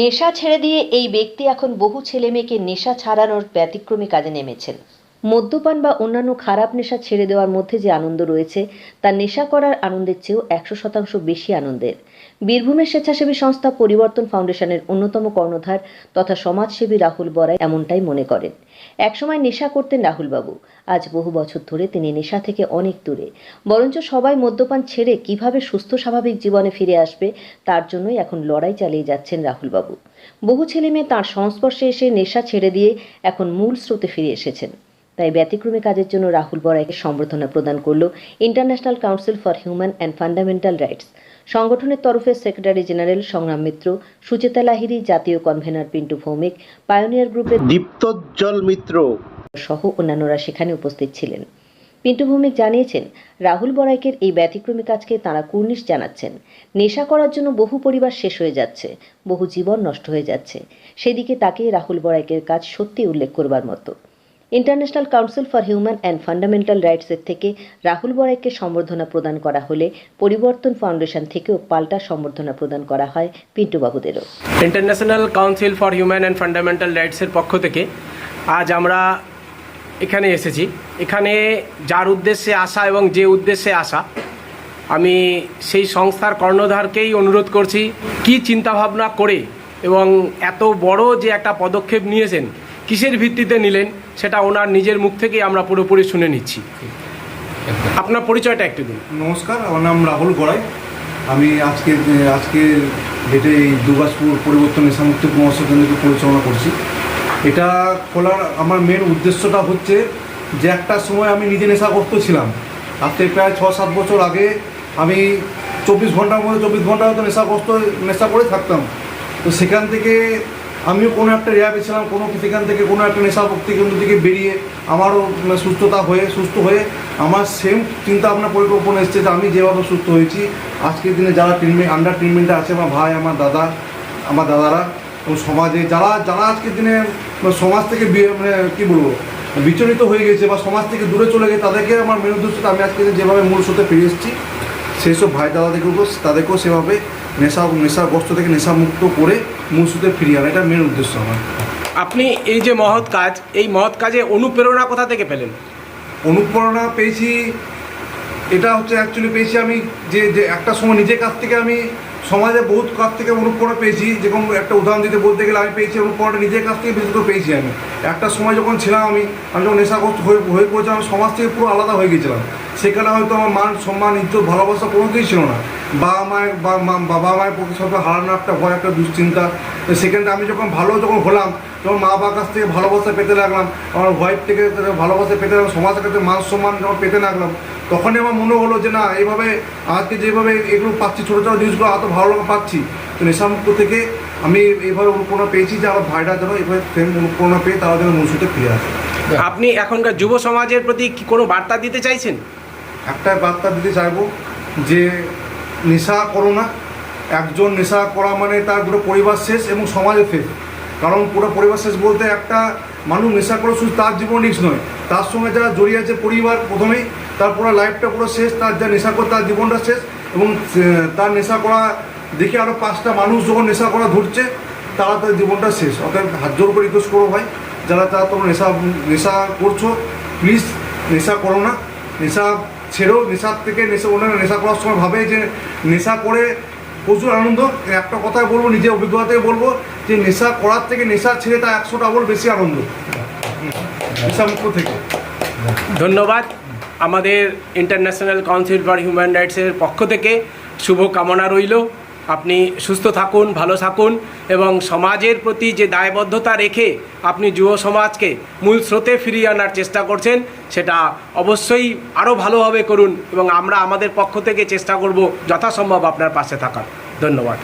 নেশা ছেড়ে দিয়ে এই ব্যক্তি এখন বহু ছেলেমেয়েকে নেশা ছাড়ানোর ব্যতিক্রমী কাজে নেমেছেন। মদ্যপান বা অন্যান্য খারাপ নেশা ছেড়ে দেওয়ার মধ্যে যে আনন্দ রয়েছে, তা নেশা করার আনন্দের চেয়েও একশো শতাংশ বেশি আনন্দের। বীরভূমের স্বেচ্ছাসেবী সংস্থা পরিবর্তন ফাউন্ডেশনের অন্যতম কর্ণধার তথা সমাজসেবী রাহুল বরাই এমনটাই মনে করেন। একসময় নেশা করতেন রাহুলবাবু, আজ বহু বছর ধরে তিনি নেশা থেকে অনেক দূরে। বরঞ্চ সবাই মদ্যপান ছেড়ে কীভাবে সুস্থ স্বাভাবিক জীবনে ফিরে আসবে, তার জন্যই এখন লড়াই চালিয়ে যাচ্ছেন রাহুলবাবু। বহু ছেলে মেয়ে তাঁর সংস্পর্শে এসে নেশা ছেড়ে দিয়ে এখন মূল স্রোতে ফিরে এসেছেন। তাই ব্যতিক্রমী কাজের জন্য রাহুল বরাইকে সম্বর্ধনা প্রদান করল International Council for Human and Fundamental Rights. সংগঠনের তরফে সেক্রেটারি জেনারেল সংগ্রাম মিত্র সুচেতা লাহিরি জাতীয় কনভেনার পিন্টু ভৌমিক পায়োনিয়ার গ্রুপের দীপ্তজ্জ্বল মিত্র। সহ অন্যান্যরা সেখানে উপস্থিত ছিলেন। পিন্টু ভৌমিক জানিয়েছেন রাহুল বরাইকের এই ব্যতিক্রমী কাজকে তাঁরা কুর্নিশ জানাচ্ছেন। নেশা করার জন্য বহু পরিবার শেষ হয়ে যাচ্ছে বহু জীবন নষ্ট হয়ে যাচ্ছে। সেদিকে তাকে রাহুল বড়াইকের কাজ সত্যি উল্লেখ করবার মতো। International Council for Human and Fundamental রাইটসের থেকে রাহুল বড়াইকে সম্বর্ধনা প্রদান করা হলে পরিবর্তন ফাউন্ডেশন থেকেও পাল্টা সম্বর্ধনা প্রদান করা হয় পিন্টুবাবুদেরও। International Council for Human and Fundamental রাইটসের পক্ষ থেকে আজ আমরা এখানে এসেছি। এখানে যার উদ্দেশ্যে আসা এবং যে উদ্দেশ্যে আসা, আমি সেই সংস্থার কর্ণধারকেই অনুরোধ করছি, কি চিন্তাভাবনা করে এবং এত বড় যে একটা পদক্ষেপ নিয়েছেন কিসের ভিত্তিতে নিলেন সেটা ওনার নিজের মুখ থেকেই আমরা পুরোপুরি শুনে নিচ্ছি। আপনার পরিচয়টা একটু দিন। নমস্কার, আমার নাম রাহুল গড়াই। আমি আজকে আজকে ডেটে এই দুর্গাসপুর পরিবর্তন নেশামুক্ত মহোৎসব কেন্দ্রকে পরিচালনা করছি। এটা খোলার আমার মেন উদ্দেশ্যটা হচ্ছে যে একটা সময় আমি নিজে নেশাগ্রস্ত ছিলাম। আজ থেকে প্রায় ছ সাত বছর আগে আমি চব্বিশ ঘণ্টার মধ্যে চব্বিশ ঘণ্টা হয়তো নেশাগ্রস্ত, নেশা করে থাকতাম। তো সেখান থেকে আমিও কোনো একটা রেয়াবে ছিলাম, কোনো সেখান থেকে কোনো একটা নেশা ভক্তি কেন্দ্র থেকে বেরিয়ে আমারও মানে সুস্থতা হয়ে, সুস্থ হয়ে আমার সেম চিন্তা ভাবনা পরিকল্পনা এসছে যে আমি যেভাবে সুস্থ হয়েছি, আজকের দিনে যারা ট্রিটমেন্ট আন্ডার ট্রিটমেন্টে আছে আমার ভাই, আমার দাদা, আমার দাদারা এবং সমাজে যারা যারা আজকের দিনে মানে সমাজ থেকে মানে কী বলব, বিচলিত হয়ে গেছে বা সমাজ থেকে দূরে চলে গেছে, তাদেরকে আমার উদ্দেশ্য আমি আজকে যেভাবে মূল স্রোতে ফিরে এসেছি, সেই সব ভাই দাদাদেরকেও তাদেরকেও সেভাবে নেশা নেশাগ্রস্ত থেকে নেশামুক্ত করে মূল স্রোতে ফিরিয়ে আনা এটা মেন উদ্দেশ্য আমার। আপনি এই যে মহৎ কাজ এই মহৎ কাজে অনুপ্রেরণা কোথা থেকে পেলেন? অনুপ্রেরণা পেয়েছি এটা হচ্ছে অ্যাকচুয়ালি পেয়েছি আমি যে যে একটা সময় নিজের কাছ থেকে আমি সমাজে বহুত কাছ থেকে অনুপ্রেরণা পেয়েছি যেরকম একটা উদাহরণ দিতে বলতে গেলে আমি পেয়েছি অনুপ্রেরণা নিজের কাছ থেকে বিশেষ পেয়েছি আমি। একটা সময় যখন ছিলাম আমি আমি যখন নেশাগ্রস্ত হয়ে হয়ে পড়েছিলাম আমি সমাজ থেকে পুরো আলাদা হয়ে গেছিলাম। সেখানে হয়তো আমার মান সম্মান, ইজ্জত, ভালোবাসা কোনো ছিল না। বাবা মায়ের বাবা মায়ের প্রতি সব হারানোর একটা ভয়, একটা দুশ্চিন্তা। তো সেখানে আমি যখন ভালো যখন হলাম যখন মা বাবার কাছ থেকে ভালোবাসা পেতে লাগলাম। আমার ওয়াইফ থেকে ভালোবাসা পেতে লাগলাম, সমাজের কাছে মান সম্মান যখন পেতে লাগলাম, তখনই আমার মনে হলো যে না, এইভাবে আজকে যেভাবে এগুলো পাচ্ছি, ছোটো ছোটো জিনিসগুলো এত ভালো লাগা পাচ্ছি, তো নেশামুক্ত থেকে আমি এইভাবে অনুপ্রেরণা পেয়েছি যে আমার ভাইরা যেন এইভাবে সেম অনুপ্রেরণা পেয়ে তারা যেন মনুষ্যতে ফিরে আসে। আপনি এখনকার যুব সমাজের প্রতি কি কোনো বার্তা দিতে চাইছেন? একটা বার্তা দিতে চাইব যে নেশা করো না। একজন নেশা করা মানে তার পুরো পরিবার শেষ এবং সমাজের শেষ। কারণ পুরো পরিবার শেষ বলতে একটা মানুষ নেশা করে শুধু তার জীবন রিক্স নয়, তার সঙ্গে যারা জড়িয়ে আছে পরিবার প্রথমেই, তার পুরো লাইফটা পুরো শেষ, তার যা নেশা করে তার জীবনটা শেষ এবং তার নেশা করা দেখে আরও পাঁচটা মানুষ যখন নেশা করা ধরছে, তারা তার জীবনটা শেষ। অতএব হাত জোর করে রিকোয়েস্ট করো ভাই, যারা তারা তোমরা নেশা নেশা করছ প্লিজ নেশা করো না। নেশা ছেড়েও নেশার থেকে নেশা ওনারা নেশা করার সময় ভাবে যে নেশা করে প্রচুর আনন্দ। একটা কথাই বলব নিজের অভিজ্ঞতা বলব যে নেশা করার থেকে নেশা ছেড়ে তা একশো ডাবল বেশি আনন্দ। নেশামুক্ত থেকে। ধন্যবাদ আমাদের ইন্টারন্যাশনাল কাউন্সিল ফর হিউম্যান রাইটসের পক্ষ থেকে। শুভ কামনা রইল। আপনি সুস্থ থাকুন, ভালো থাকুন এবং সমাজের প্রতি যে দায়বদ্ধতা রেখে আপনি যুব সমাজকে মূল স্রোতে ফিরিয়ে আনার চেষ্টা করছেন, সেটা অবশ্যই আরও ভালোভাবে করুন এবং আমরা আমাদের পক্ষ থেকে চেষ্টা করব যথাসম্ভব আপনার পাশে থাকার। ধন্যবাদ।